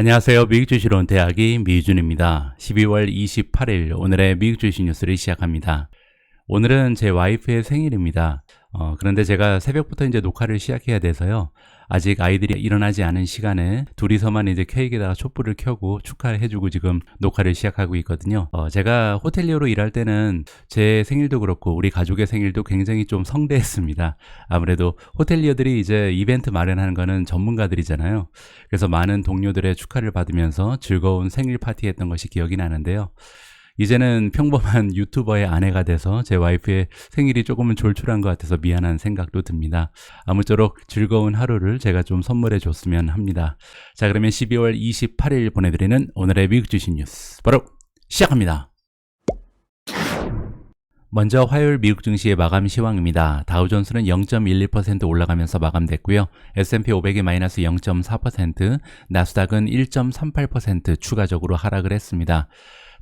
안녕하세요. 미국 주식론 대학이 미준입니다. 12월 28일 오늘의 미국 주식 뉴스를 시작합니다. 오늘은 제 와이프의 생일입니다. 어, 그런데 제가 새벽부터 이제 녹화를 시작해야 돼서요. 아직 아이들이 일어나지 않은 시간에 둘이서만 이제 케이크에다가 촛불을 켜고 축하를 해주고 지금 녹화를 시작하고 있거든요. 어, 제가 호텔리어로 일할 때는 제 생일도 그렇고 우리 가족의 생일도 굉장히 좀 성대했습니다. 아무래도 호텔리어들이 이제 이벤트 마련하는 거는 전문가들이잖아요. 그래서 많은 동료들의 축하를 받으면서 즐거운 생일 파티 했던 것이 기억이 나는데요. 이제는 평범한 유튜버의 아내가 돼서 제 와이프의 생일이 조금은 졸출한 것 같아서 미안한 생각도 듭니다. 아무쪼록 즐거운 하루를 제가 좀 선물해 줬으면 합니다. 자, 그러면 12월 28일 보내드리는 오늘의 미국 주식 뉴스. 바로 시작합니다. 먼저 화요일 미국 증시의 마감 시황입니다. 다우존스는 0.11% 올라가면서 마감됐고요. S&P 500이 마이너스 0.4%, 나스닥은 1.38% 추가적으로 하락을 했습니다.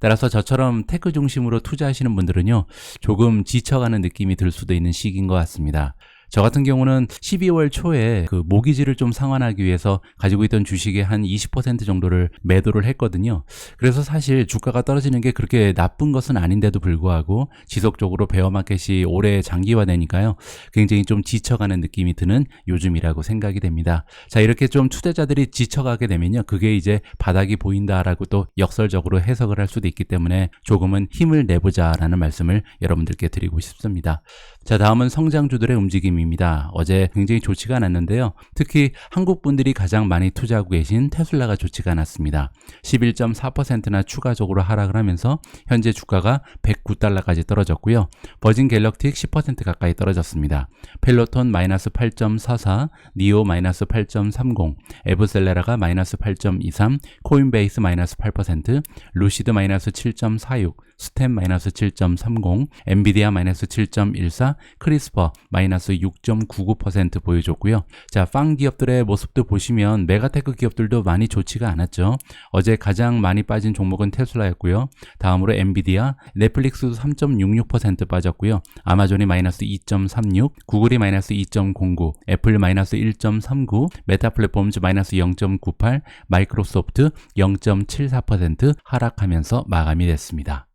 따라서 저처럼 테크 중심으로 투자하시는 분들은요, 조금 지쳐가는 느낌이 들 수도 있는 시기인 것 같습니다. 저 같은 경우는 12월 초에 그 모기지를 좀 상환하기 위해서 가지고 있던 주식의 한 20% 정도를 매도를 했거든요. 그래서 사실 주가가 떨어지는 게 그렇게 나쁜 것은 아닌데도 불구하고 지속적으로 베어마켓이 오래 장기화되니까요. 굉장히 좀 지쳐가는 느낌이 드는 요즘이라고 생각이 됩니다. 자, 이렇게 좀 투자자들이 지쳐가게 되면요. 그게 이제 바닥이 보인다라고 또 역설적으로 해석을 할 수도 있기 때문에 조금은 힘을 내보자라는 말씀을 여러분들께 드리고 싶습니다. 자, 다음은 성장주들의 움직임입니다. 어제 굉장히 좋지가 않았는데요. 특히 한국 분들이 가장 많이 투자하고 계신 테슬라가 좋지가 않았습니다. 11.4%나 추가적으로 하락을 하면서 현재 주가가 109달러까지 떨어졌고요. 버진 갤럭틱 10% 가까이 떨어졌습니다. 펠로톤 마이너스 8.44, 니오 마이너스 8.30, 에브셀레라가 마이너스 8.23, 코인베이스 마이너스 8%, 루시드 마이너스 7.46, 스템 마이너스 7.30, 엔비디아 마이너스 7.14, 크리스퍼 마이너스 6.99% 보여줬고요. 자, 빵 기업들의 모습도 보시면 메가테크 기업들도 많이 좋지가 않았죠. 어제 가장 많이 빠진 종목은 테슬라였고요. 다음으로 엔비디아, 넷플릭스도 3.66% 빠졌고요. 아마존이 마이너스 2.36, 구글이 마이너스 2.09, 애플 마이너스 1.39, 메타 플랫폼즈 마이너스 0.98, 마이크로소프트 0.74% 하락하면서 마감이 됐습니다.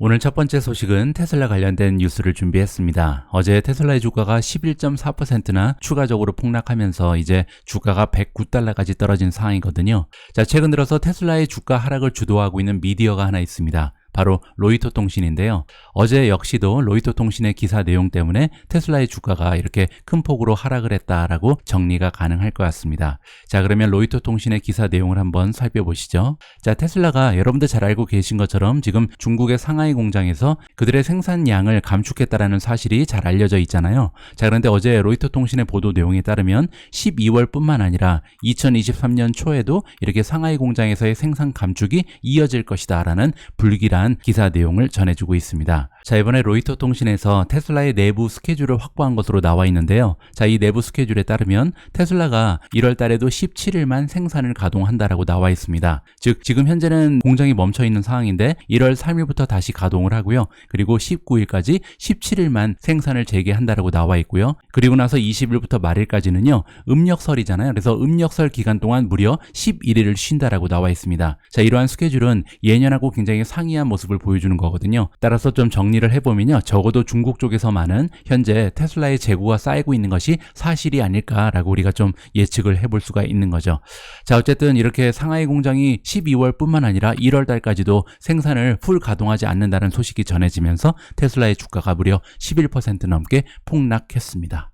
오늘 첫 번째 소식은 테슬라 관련된 뉴스를 준비했습니다. 어제 테슬라의 주가가 11.4%나 추가적으로 폭락하면서 이제 주가가 109달러까지 떨어진 상황이거든요. 자, 최근 들어서 테슬라의 주가 하락을 주도하고 있는 미디어가 하나 있습니다. 바로 로이터 통신인데요. 어제 역시도 로이터 통신의 기사 내용 때문에 테슬라의 주가가 이렇게 큰 폭으로 하락을 했다라고 정리가 가능할 것 같습니다. 자, 그러면 로이터 통신의 기사 내용을 한번 살펴보시죠. 자, 테슬라가 여러분들 잘 알고 계신 것처럼 지금 중국의 상하이 공장에서 그들의 생산량을 감축했다라는 사실이 잘 알려져 있잖아요. 자, 그런데 어제 로이터 통신의 보도 내용에 따르면 12월뿐만 아니라 2023년 초에도 이렇게 상하이 공장에서의 생산 감축이 이어질 것이다라는 불길한 기사 내용을 전해주고 있습니다. 자, 이번에 로이터 통신에서 테슬라의 내부 스케줄을 확보한 것으로 나와 있는데요. 자, 이 내부 스케줄에 따르면 테슬라가 1월 달에도 17일만 생산을 가동한다라고 나와 있습니다. 즉, 지금 현재는 공장이 멈춰 있는 상황인데 1월 3일부터 다시 가동을 하고요. 그리고 19일까지 17일만 생산을 재개한다라고 나와 있고요. 그리고 나서 20일부터 말일까지는요. 음력설이잖아요. 그래서 음력설 기간 동안 무려 11일을 쉰다라고 나와 있습니다. 자, 이러한 스케줄은 예년하고 굉장히 상이한 모습을 보여주는 거거든요. 따라서 좀 정 리를 해보면요. 적어도 중국 쪽에서만은 현재 테슬라의 재고가 쌓이고 있는 것이 사실이 아닐까라고 우리가 좀 예측을 해볼 수가 있는 거죠. 자, 어쨌든 이렇게 상하이 공장이 12월 뿐만 아니라 1월 달까지도 생산을 풀 가동하지 않는다는 소식이 전해지면서 테슬라의 주가가 무려 11% 넘게 폭락했습니다.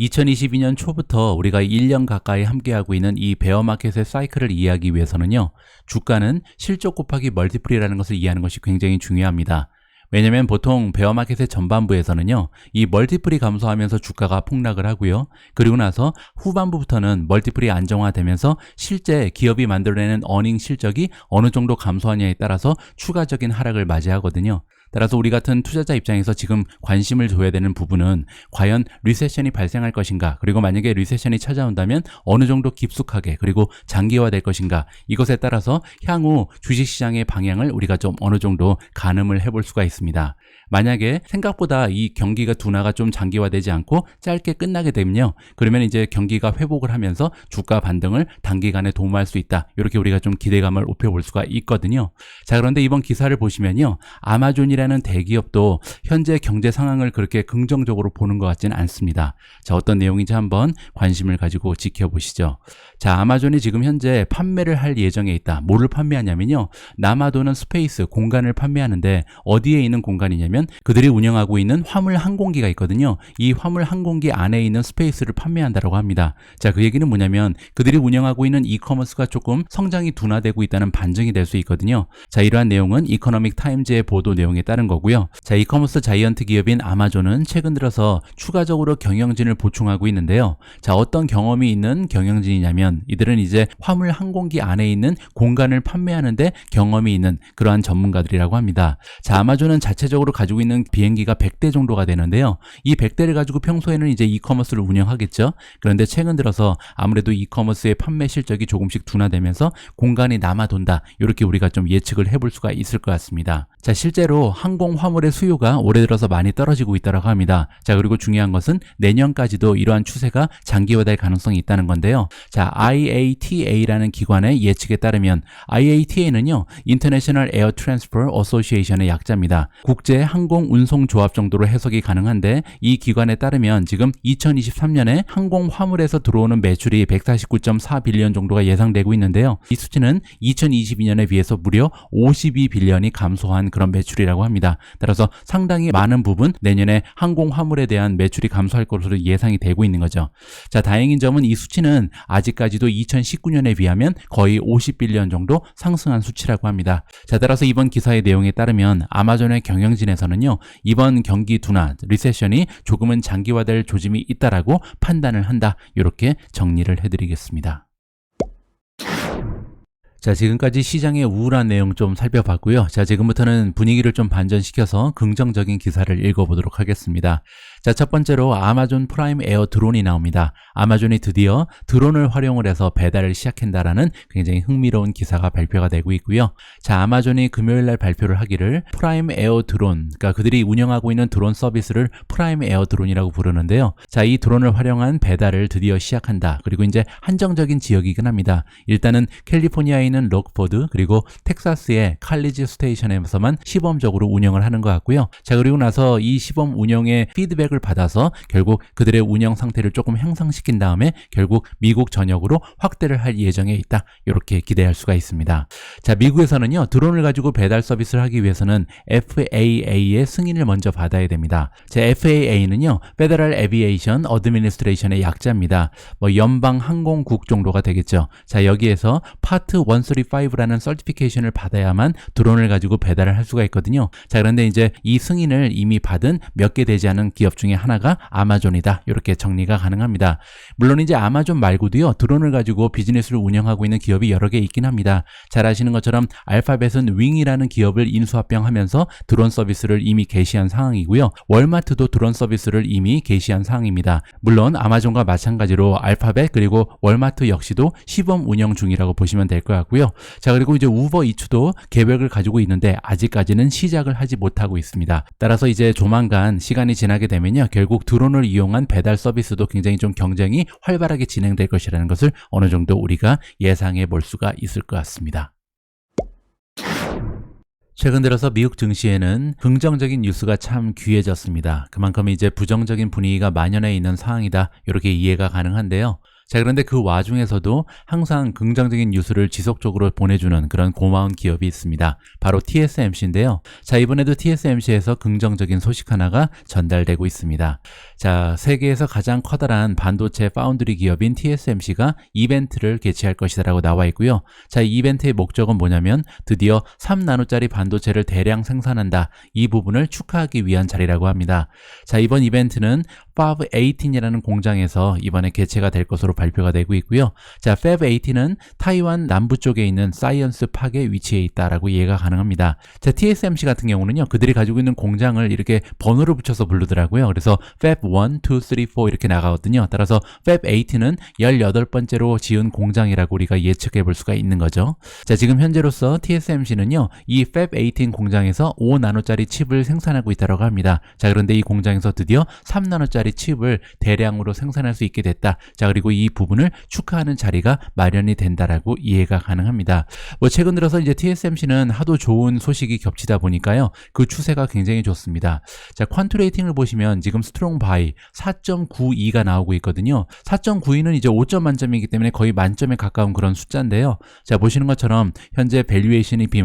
2022년 초부터 우리가 1년 가까이 함께하고 있는 이 베어마켓의 사이클을 이해하기 위해서는요, 주가는 실적 곱하기 멀티플이라는 것을 이해하는 것이 굉장히 중요합니다. 왜냐면 보통 베어마켓의 전반부에서는요, 이 멀티플이 감소하면서 주가가 폭락을 하고요. 그리고 나서 후반부부터는 멀티플이 안정화되면서 실제 기업이 만들어내는 어닝 실적이 어느 정도 감소하냐에 따라서 추가적인 하락을 맞이하거든요. 따라서 우리 같은 투자자 입장에서 지금 관심을 줘야 되는 부분은 과연 리세션이 발생할 것인가, 그리고 만약에 리세션이 찾아온다면 어느 정도 깊숙하게 그리고 장기화될 것인가, 이것에 따라서 향후 주식시장의 방향을 우리가 좀 어느 정도 가늠을 해볼 수가 있습니다. 만약에 생각보다 이 경기가 둔화가 좀 장기화되지 않고 짧게 끝나게 되면요. 그러면 이제 경기가 회복을 하면서 주가 반등을 단기간에 도모할 수 있다. 이렇게 우리가 좀 기대감을 높여볼 수가 있거든요. 자, 그런데 이번 기사를 보시면요. 아마존이라는 대기업도 현재 경제 상황을 그렇게 긍정적으로 보는 것 같지는 않습니다. 자, 어떤 내용인지 한번 관심을 가지고 지켜보시죠. 자, 아마존이 지금 현재 판매를 할 예정에 있다. 뭐를 판매하냐면요. 나마도는 스페이스, 공간을 판매하는데 어디에 있는 공간이냐면 그들이 운영하고 있는 화물 항공기가 있거든요. 이 화물 항공기 안에 있는 스페이스를 판매한다라고 합니다. 자, 그 얘기는 뭐냐면 그들이 운영하고 있는 이커머스가 조금 성장이 둔화되고 있다는 반증이 될 수 있거든요. 자, 이러한 내용은 이코노믹 타임즈의 보도 내용에 따른 거고요. 자, 이커머스 자이언트 기업인 아마존은 최근 들어서 추가적으로 경영진을 보충하고 있는데요. 자, 어떤 경험이 있는 경영진이냐면 이들은 이제 화물 항공기 안에 있는 공간을 판매하는데 경험이 있는 그러한 전문가들이라고 합니다. 자, 아마존은 자체적으로 가지고 있는 비행기가 100대 정도가 되는데요. 이 100대를 가지고 평소에는 이제 이커머스를 운영하겠죠. 그런데 최근 들어서 아무래도 이커머스의 판매 실적이 조금씩 둔화되면서 공간이 남아돈다. 이렇게 우리가 좀 예측을 해볼 수가 있을 것 같습니다. 자, 실제로 항공 화물의 수요가 올해 들어서 많이 떨어지고 있다고 합니다. 자, 그리고 중요한 것은 내년까지도 이러한 추세가 장기화될 가능성이 있다는 건데요. 자, IATA라는 기관의 예측에 따르면 IATA는요, International Air Transport Association의 약자입니다. 국제 항공 운송 조합 정도로 해석이 가능한데 이 기관에 따르면 지금 2023년에 항공 화물에서 들어오는 매출이 149.4 빌리언 정도가 예상되고 있는데요. 이 수치는 2022년에 비해서 무려 52 빌리언이 감소한 그런 매출이라고 합니다. 따라서 상당히 많은 부분 내년에 항공 화물에 대한 매출이 감소할 것으로 예상이 되고 있는 거죠. 자, 다행인 점은 이 수치는 아직까지도 2019년에 비하면 거의 50빌리언 정도 상승한 수치라고 합니다. 자, 따라서 이번 기사의 내용에 따르면 아마존의 경영진에서는 요, 이번 경기 둔화, 리세션이 조금은 장기화될 조짐이 있다라고 판단을 한다. 이렇게 정리를 해드리겠습니다. 자, 지금까지 시장의 우울한 내용 좀 살펴봤고요. 자, 지금부터는 분위기를 좀 반전시켜서 긍정적인 기사를 읽어보도록 하겠습니다. 자, 첫 번째로 아마존 프라임 에어 드론이 나옵니다. 아마존이 드디어 드론을 활용을 해서 배달을 시작한다라는 굉장히 흥미로운 기사가 발표가 되고 있고요. 자, 아마존이 금요일 날 발표를 하기를 프라임 에어 드론, 그러니까 그들이 운영하고 있는 드론 서비스를 프라임 에어 드론이라고 부르는데요. 자, 이 드론을 활용한 배달을 드디어 시작한다. 그리고 이제 한정적인 지역이긴 합니다. 일단은 캘리포니아에 있는 록포드 그리고 텍사스의 칼리지 스테이션에서만 시범적으로 운영을 하는 것 같고요. 자, 그리고 나서 이 시범 운영의 피드백 을 받아서 결국 그들의 운영 상태를 조금 향상시킨 다음에 결국 미국 전역으로 확대를 할 예정에 있다. 이렇게 기대할 수가 있습니다. 자, 미국에서는요, 드론을 가지고 배달 서비스를 하기 위해서는 FAA의 승인을 먼저 받아야 됩니다. 자, FAA는요, Federal Aviation Administration의 약자입니다. 뭐 연방 항공국 정도가 되겠죠. 자, 여기에서 파트 135라는 서티피케이션을 받아야만 드론을 가지고 배달을 할 수가 있거든요. 자, 그런데 이제 이 승인을 이미 받은 몇 개 되지 않은 기업 중에 하나가 아마존이다. 이렇게 정리가 가능합니다. 물론 이제 아마존 말고도요. 드론을 가지고 비즈니스를 운영하고 있는 기업이 여러 개 있긴 합니다. 잘 아시는 것처럼 알파벳은 윙이라는 기업을 인수합병하면서 드론 서비스를 이미 개시한 상황이고요. 월마트도 드론 서비스를 이미 개시한 상황입니다. 물론 아마존과 마찬가지로 알파벳 그리고 월마트 역시도 시범 운영 중이라고 보시면 될 것 같고요. 자 그리고 이제 우버 이츠도 계획을 가지고 있는데 아직까지는 시작을 하지 못하고 있습니다. 따라서 이제 조만간 시간이 지나게 되면 요. 결국 드론을 이용한 배달 서비스도 굉장히 좀 경쟁이 활발하게 진행될 것이라는 것을 어느 정도 우리가 예상해 볼 수가 있을 것 같습니다. 최근 들어서 미국 증시에는 긍정적인 뉴스가 참 귀해졌습니다. 그만큼 이제 부정적인 분위기가 만연해 있는 상황이다. 이렇게 이해가 가능한데요. 자, 그런데 그 와중에서도 항상 긍정적인 뉴스를 지속적으로 보내주는 그런 고마운 기업이 있습니다. 바로 TSMC인데요. 자, 이번에도 TSMC에서 긍정적인 소식 하나가 전달되고 있습니다. 자, 세계에서 가장 커다란 반도체 파운드리 기업인 TSMC가 이벤트를 개최할 것이다라고 나와 있고요. 자, 이 이벤트의 목적은 뭐냐면 드디어 3나노짜리 반도체를 대량 생산한다. 이 부분을 축하하기 위한 자리라고 합니다. 자, 이번 이벤트는 Fab 18이라는 공장에서 이번에 개최가 될 것으로 발표가 되고 있고요. 자, Fab 18은 타이완 남부 쪽에 있는 사이언스 팍에 위치해 있다라고 이해가 가능합니다. 자, TSMC 같은 경우는요, 그들이 가지고 있는 공장을 이렇게 번호를 붙여서 부르더라고요. 그래서 Fab 1, 2, 3, 4 이렇게 나가거든요. 따라서 Fab 18은 18번째로 지은 공장이라고 우리가 예측해 볼 수가 있는 거죠. 자, 지금 현재로서 TSMC는요, 이 Fab 18 공장에서 5나노짜리 칩을 생산하고 있다고 합니다. 자, 그런데 이 공장에서 드디어 3나노 짜리 칩을 대량으로 생산할 수 있게 됐다. 자, 그리고 이 부분을 축하하는 자리가 마련이 된다라고 이해가 가능합니다. 뭐 최근 들어서 이제 TSMC는 하도 좋은 소식이 겹치다 보니까요. 그 추세가 굉장히 좋습니다. 자, 퀀트 레이팅을 보시면 지금 스트롱 바이 4.92가 나오고 있거든요. 4.92는 이제 5점 만점이기 때문에 거의 만점에 가까운 그런 숫자인데요. 자, 보시는 것처럼 현재 밸류에이션이 B-,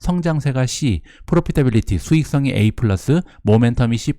성장세가 C, 프로피타빌리티 수익성이 A+, 모멘텀이 C+,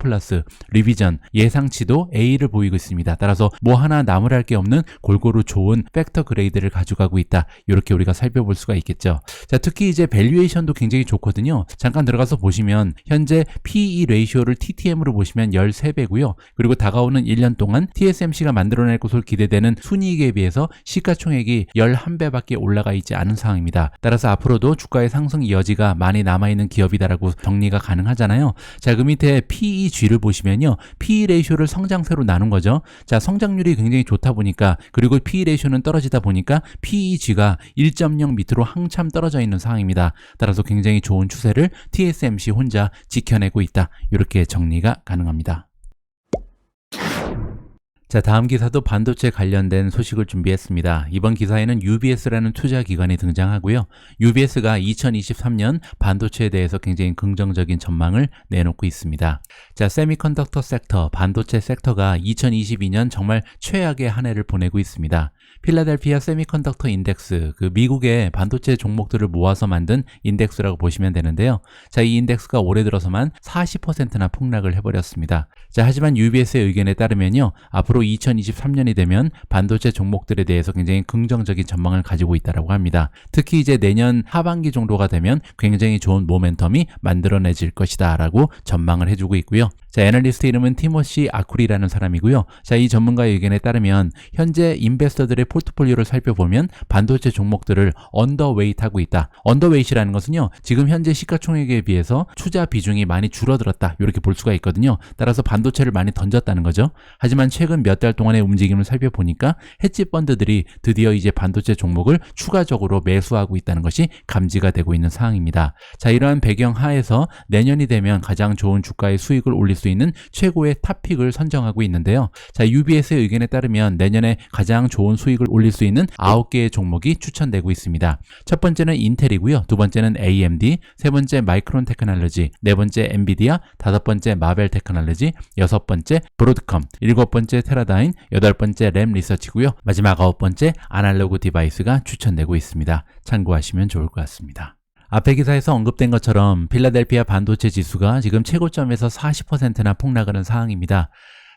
리비전 예상 치도 A를 보이고 있습니다. 따라서 뭐 하나 나무랄 게 없는 골고루 좋은 팩터 그레이드를 가져가고 있다. 이렇게 우리가 살펴볼 수가 있겠죠. 자, 특히 이제 밸류에이션도 굉장히 좋거든요. 잠깐 들어가서 보시면 현재 PE 레이쇼를 TTM으로 보시면 13배고요. 그리고 다가오는 1년 동안 TSMC가 만들어낼 것으로 기대되는 순이익에 비해서 시가총액이 11배밖에 올라가 있지 않은 상황입니다. 따라서 앞으로도 주가의 상승 여지가 많이 남아있는 기업이다라고 정리가 가능하잖아요. 자, 그 밑에 PEG를 보시면요. PE 레이 쇼를 성장세로 나눈 거죠. 자, 성장률이 굉장히 좋다 보니까 그리고 PE 레이쇼는 떨어지다 보니까 PEG가 1.0 밑으로 한참 떨어져 있는 상황입니다. 따라서 굉장히 좋은 추세를 TSMC 혼자 지켜내고 있다. 이렇게 정리가 가능합니다. 자, 다음 기사도 반도체 관련된 소식을 준비했습니다. 이번 기사에는 UBS라는 투자 기관이 등장하고요. UBS가 2023년 반도체에 대해서 굉장히 긍정적인 전망을 내놓고 있습니다. 자, 세미컨덕터 섹터, 반도체 섹터가 2022년 정말 최악의 한 해를 보내고 있습니다. 필라델피아 세미컨덕터 인덱스, 그 미국의 반도체 종목들을 모아서 만든 인덱스라고 보시면 되는데요. 자, 이 인덱스가 올해 들어서만 40%나 폭락을 해버렸습니다. 자, 하지만 UBS의 의견에 따르면요. 앞으로 2023년이 되면 반도체 종목들에 대해서 굉장히 긍정적인 전망을 가지고 있다고 합니다. 특히 이제 내년 하반기 정도가 되면 굉장히 좋은 모멘텀이 만들어내질 것이다 라고 전망을 해주고 있고요. 자, 애널리스트 이름은 티모시 아쿠리라는 사람이고요. 자, 이 전문가의 의견에 따르면 현재 인베스터들의 포트폴리오를 살펴보면 반도체 종목들을 언더웨이트하고 있다. 언더웨이트라는 것은요. 지금 현재 시가총액에 비해서 투자 비중이 많이 줄어들었다. 이렇게 볼 수가 있거든요. 따라서 반도체를 많이 던졌다는 거죠. 하지만 최근 몇 달 동안의 움직임을 살펴보니까 헤지 펀드들이 드디어 이제 반도체 종목을 추가적으로 매수하고 있다는 것이 감지가 되고 있는 상황입니다. 자, 이러한 배경 하에서 내년이 되면 가장 좋은 주가의 수익을 올릴 수 있는 최고의 탑픽을 선정하고 있는데요. 자, UBS의 의견에 따르면 내년에 가장 좋은 수익을 올릴 수 있는 9개의 종목이 추천되고 있습니다. 첫 번째는 인텔이고요. 두 번째는 AMD, 세 번째 마이크론 테크놀로지, 네 번째 엔비디아, 다섯 번째 마벨 테크놀로지, 여섯 번째 브로드컴, 일곱 번째 테라다인, 여덟 번째 램 리서치고요. 마지막 아홉 번째 아날로그 디바이스가 추천되고 있습니다. 참고하시면 좋을 것 같습니다. 앞에 기사에서 언급된 것처럼 필라델피아 반도체 지수가 지금 최고점에서 40%나 폭락하는 상황입니다.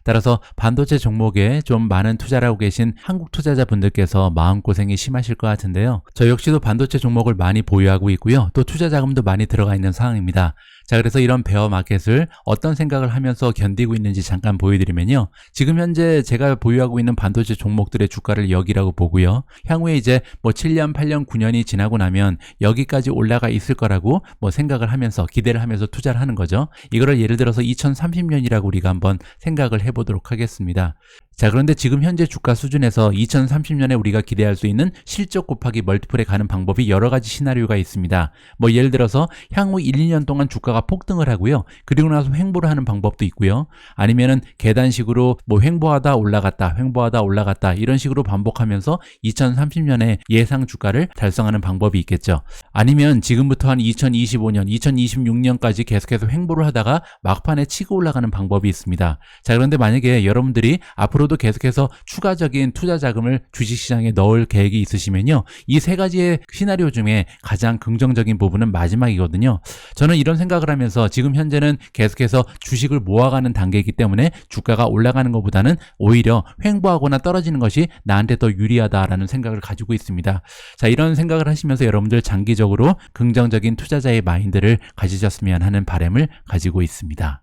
따라서 반도체 종목에 좀 많은 투자를 하고 계신 한국 투자자분들께서 마음고생이 심하실 것 같은데요. 저 역시도 반도체 종목을 많이 보유하고 있고요. 또 투자 자금도 많이 들어가 있는 상황입니다. 자, 그래서 이런 베어 마켓을 어떤 생각을 하면서 견디고 있는지 잠깐 보여드리면요. 지금 현재 제가 보유하고 있는 반도체 종목들의 주가를 여기라고 보고요. 향후에 이제 뭐 7년, 8년, 9년이 지나고 나면 여기까지 올라가 있을 거라고 뭐 생각을 하면서 기대를 하면서 투자를 하는 거죠. 이거를 예를 들어서 2030년이라고 우리가 한번 생각을 해보도록 하겠습니다. 자, 그런데 지금 현재 주가 수준에서 2030년에 우리가 기대할 수 있는 실적 곱하기 멀티플에 가는 방법이 여러 가지 시나리오가 있습니다. 뭐 예를 들어서 향후 1, 2년 동안 주가가 폭등을 하고요. 그리고 나서 횡보를 하는 방법도 있고요. 아니면은 계단식으로 뭐 횡보하다 올라갔다, 횡보하다 올라갔다 이런 식으로 반복하면서 2030년에 예상 주가를 달성하는 방법이 있겠죠. 아니면 지금부터 한 2025년, 2026년까지 계속해서 횡보를 하다가 막판에 치고 올라가는 방법이 있습니다. 자, 그런데 만약에 여러분들이 앞으로 앞으로도 계속해서 추가적인 투자 자금을 주식시장에 넣을 계획이 있으시면요. 이 세 가지의 시나리오 중에 가장 긍정적인 부분은 마지막이거든요. 저는 이런 생각을 하면서 지금 현재는 계속해서 주식을 모아가는 단계이기 때문에 주가가 올라가는 것보다는 오히려 횡보하거나 떨어지는 것이 나한테 더 유리하다라는 생각을 가지고 있습니다. 자, 이런 생각을 하시면서 여러분들 장기적으로 긍정적인 투자자의 마인드를 가지셨으면 하는 바람을 가지고 있습니다.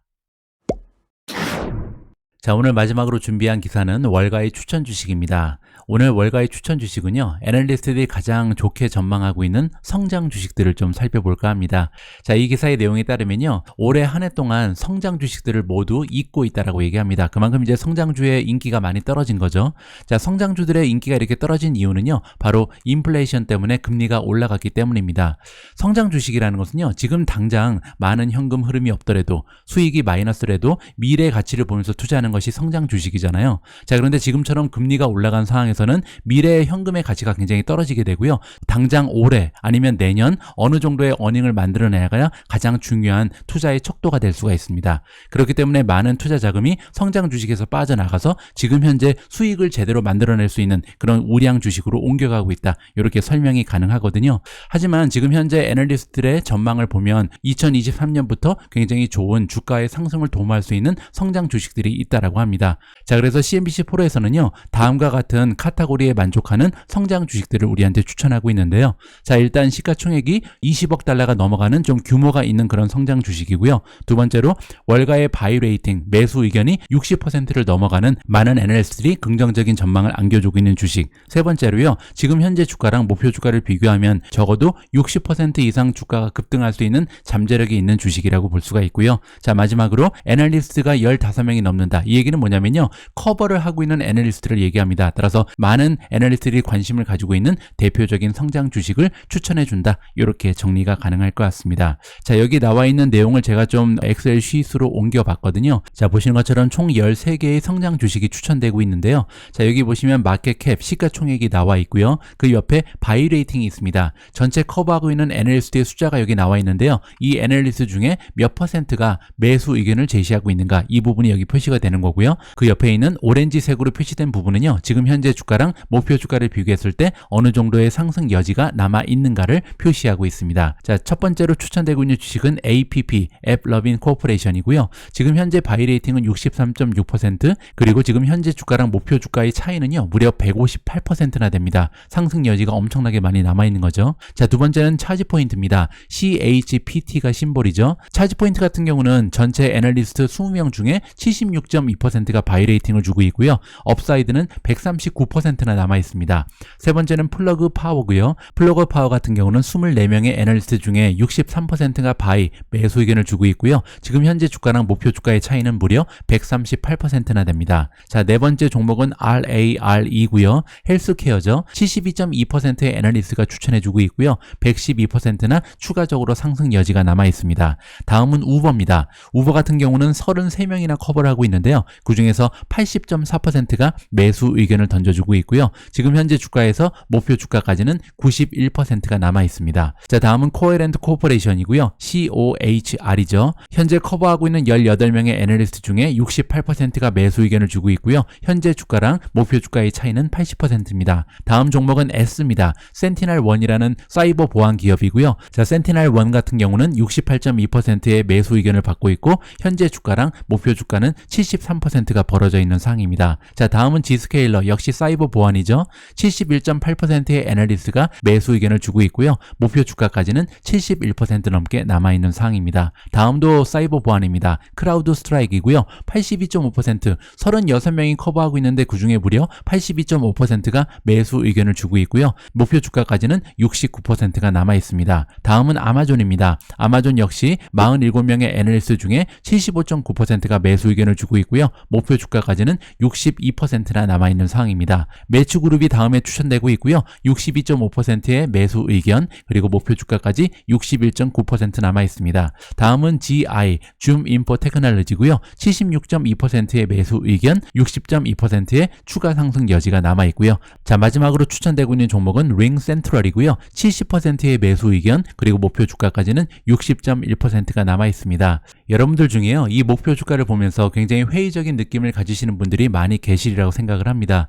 자, 오늘 마지막으로 준비한 기사는 월가의 추천 주식입니다. 오늘 월가의 추천 주식은요, 애널리스트들이 가장 좋게 전망하고 있는 성장 주식들을 좀 살펴볼까 합니다. 자, 이 기사의 내용에 따르면요, 올해 한 해 동안 성장 주식들을 모두 잊고 있다라고 얘기합니다. 그만큼 이제 성장주의 인기가 많이 떨어진 거죠. 자, 성장주들의 인기가 이렇게 떨어진 이유는요, 바로 인플레이션 때문에 금리가 올라갔기 때문입니다. 성장 주식이라는 것은요, 지금 당장 많은 현금 흐름이 없더라도 수익이 마이너스라도 미래 가치를 보면서 투자하는 것이 성장 주식이잖아요. 자, 그런데 지금처럼 금리가 올라간 상황에서 는 미래의 현금의 가치가 굉장히 떨어지게 되고요. 당장 올해 아니면 내년 어느 정도의 어닝을 만들어내야 가장 중요한 투자의 척도가 될 수가 있습니다. 그렇기 때문에 많은 투자 자금이 성장 주식에서 빠져나가서 지금 현재 수익을 제대로 만들어낼 수 있는 그런 우량 주식으로 옮겨가고 있다. 이렇게 설명이 가능하거든요. 하지만 지금 현재 애널리스트들의 전망을 보면 2023년부터 굉장히 좋은 주가의 상승을 도모할 수 있는 성장 주식들이 있다라고 합니다. 자, 그래서 CNBC 포로에서는요, 다음과 같은 카테고리에 만족하는 성장 주식들을 우리한테 추천하고 있는데요. 자, 일단 시가총액이 20억 달러가 넘어가는 좀 규모가 있는 그런 성장 주식이고요. 두 번째로 월가의 바이 레이팅, 매수 의견이 60%를 넘어가는 많은 애널리스트들이 긍정적인 전망을 안겨주고 있는 주식. 세 번째로요, 지금 현재 주가랑 목표 주가를 비교하면 적어도 60% 이상 주가가 급등할 수 있는 잠재력이 있는 주식이라고 볼 수가 있고요. 자, 마지막으로 애널리스트가 15명이 넘는다. 이 얘기는 뭐냐면요. 커버를 하고 있는 애널리스트를 얘기합니다. 따라서 많은 애널리스트들이 관심을 가지고 있는 대표적인 성장 주식을 추천해 준다. 이렇게 정리가 가능할 것 같습니다. 자, 여기 나와 있는 내용을 제가 좀 엑셀 시트로 옮겨 봤거든요. 자, 보시는 것처럼 총 13개의 성장 주식이 추천되고 있는데요. 자, 여기 보시면 마켓캡 시가총액이 나와 있고요. 그 옆에 바이 레이팅이 있습니다. 전체 커버하고 있는 애널리스트의 숫자가 여기 나와 있는데요. 이 애널리스트 중에 몇 퍼센트가 매수 의견을 제시하고 있는가 이 부분이 여기 표시가 되는 거고요. 그 옆에 있는 오렌지색으로 표시된 부분은요. 지금 현재 주 가랑 목표 주가를 비교했을 때 어느 정도의 상승 여지가 남아 있는가를 표시하고 있습니다. 자, 첫 번째로 추천되고 있는 주식은 APP, 앱 러빈 코퍼레이션이고요. 지금 현재 바이 레이팅은 63.6% 그리고 지금 현재 주가랑 목표 주가의 차이는요. 무려 158%나 됩니다. 상승 여지가 엄청나게 많이 남아 있는 거죠. 자, 두 번째는 차지 포인트입니다. CHPT가 심볼이죠. 차지 포인트 같은 경우는 전체 애널리스트 20명 중에 76.2%가 바이 레이팅을 주고 있고요. 업사이드는 139%나 남아 있습니다. 세 번째는 플러그 파워고요. 플러그 파워 같은 경우는 24명의 애널리스트 중에 63%가 바이 매수 의견을 주고 있고요. 지금 현재 주가랑 목표 주가의 차이는 무려 138%나 됩니다. 자, 네 번째 종목은 RARE고요. 헬스케어죠. 72.2%의 애널리스트가 추천해 주고 있고요. 112%나 추가적으로 상승 여지가 남아 있습니다. 다음은 우버입니다. 우버 같은 경우는 33명이나 커버를 하고 있는데요. 그 중에서 80.4%가 매수 의견을 던져 주고 있고요. 지금 현재 주가에서 목표 주가까지는 91%가 남아 있습니다. 자, 다음은 코에렌트 코퍼레이션이고요. COHR이죠. 현재 커버하고 있는 18명의 애널리스트 중에 68%가 매수 의견을 주고 있고요. 현재 주가랑 목표 주가의 차이는 80%입니다. 다음 종목은 S입니다. 센티널1이라는 사이버 보안 기업이고요. 자, 센티널1 같은 경우는 68.2%의 매수 의견을 받고 있고 현재 주가랑 목표 주가는 73%가 벌어져 있는 상황입니다. 자, 다음은 지스케일러 역시 사이버 보안이죠. 71.8%의 애널리스트가 매수 의견을 주고 있고요. 목표 주가까지는 71% 넘게 남아 있는 상황입니다. 다음도 사이버 보안입니다. 크라우드 스트라이크이고요. 82.5% 36명이 커버하고 있는데 그 중에 무려 82.5%가 매수 의견을 주고 있고요. 목표 주가까지는 69%가 남아 있습니다. 다음은 아마존입니다. 아마존 역시 47명의 애널리스트 중에 75.9%가 매수 의견을 주고 있고요. 목표 주가까지는 62%나 남아 있는 상황입니다. 매추 그룹이 다음에 추천되고 있고요. 62.5%의 매수 의견 그리고 목표 주가까지 61.9% 남아 있습니다. 다음은 GI 줌 인포 테크놀로지고요. 76.2%의 매수 의견, 60.2%의 추가 상승 여지가 남아 있고요. 자, 마지막으로 추천되고 있는 종목은 링 센트럴이고요. 70%의 매수 의견, 그리고 목표 주가까지는 60.1%가 남아 있습니다. 여러분들 중에요. 이 목표 주가를 보면서 굉장히 회의적인 느낌을 가지시는 분들이 많이 계시리라고 생각을 합니다.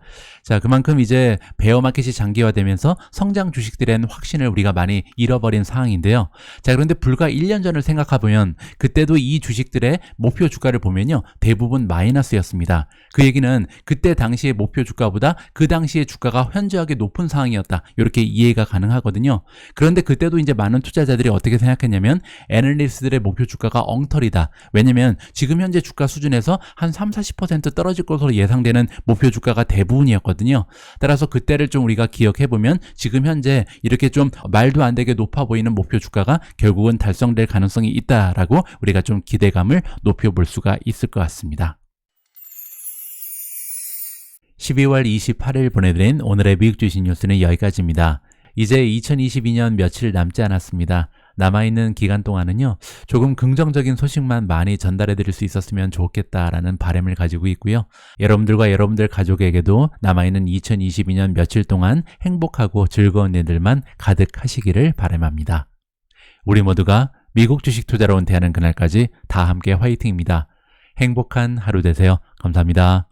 자, 그만큼 이제 베어 마켓이 장기화되면서 성장 주식들엔 확신을 우리가 많이 잃어버린 상황인데요. 자, 그런데 불과 1년 전을 생각해보면 그때도 이 주식들의 목표 주가를 보면요. 대부분 마이너스였습니다. 그 얘기는 그때 당시의 목표 주가보다 그 당시의 주가가 현저하게 높은 상황이었다. 이렇게 이해가 가능하거든요. 그런데 그때도 이제 많은 투자자들이 어떻게 생각했냐면 애널리스트들의 목표 주가가 엉터리다. 왜냐면 지금 현재 주가 수준에서 한 3, 40% 떨어질 것으로 예상되는 목표 주가가 대부분이었거든요. 따라서 그때를 좀 우리가 기억해 보면 지금 현재 이렇게 좀 말도 안 되게 높아 보이는 목표 주가가 결국은 달성될 가능성이 있다라고 우리가 좀 기대감을 높여 볼 수가 있을 것 같습니다. 12월 28일 보내드린 오늘의 미국 주식 뉴스는 여기까지입니다. 이제 2022년 며칠 남지 않았습니다. 남아있는 기간 동안은요, 조금 긍정적인 소식만 많이 전달해 드릴 수 있었으면 좋겠다라는 바람을 가지고 있고요. 여러분들과 여러분들 가족에게도 남아있는 2022년 며칠 동안 행복하고 즐거운 일들만 가득하시기를 바람합니다. 우리 모두가 미국 주식 투자로 은퇴하는 그날까지 다 함께 화이팅입니다. 행복한 하루 되세요. 감사합니다.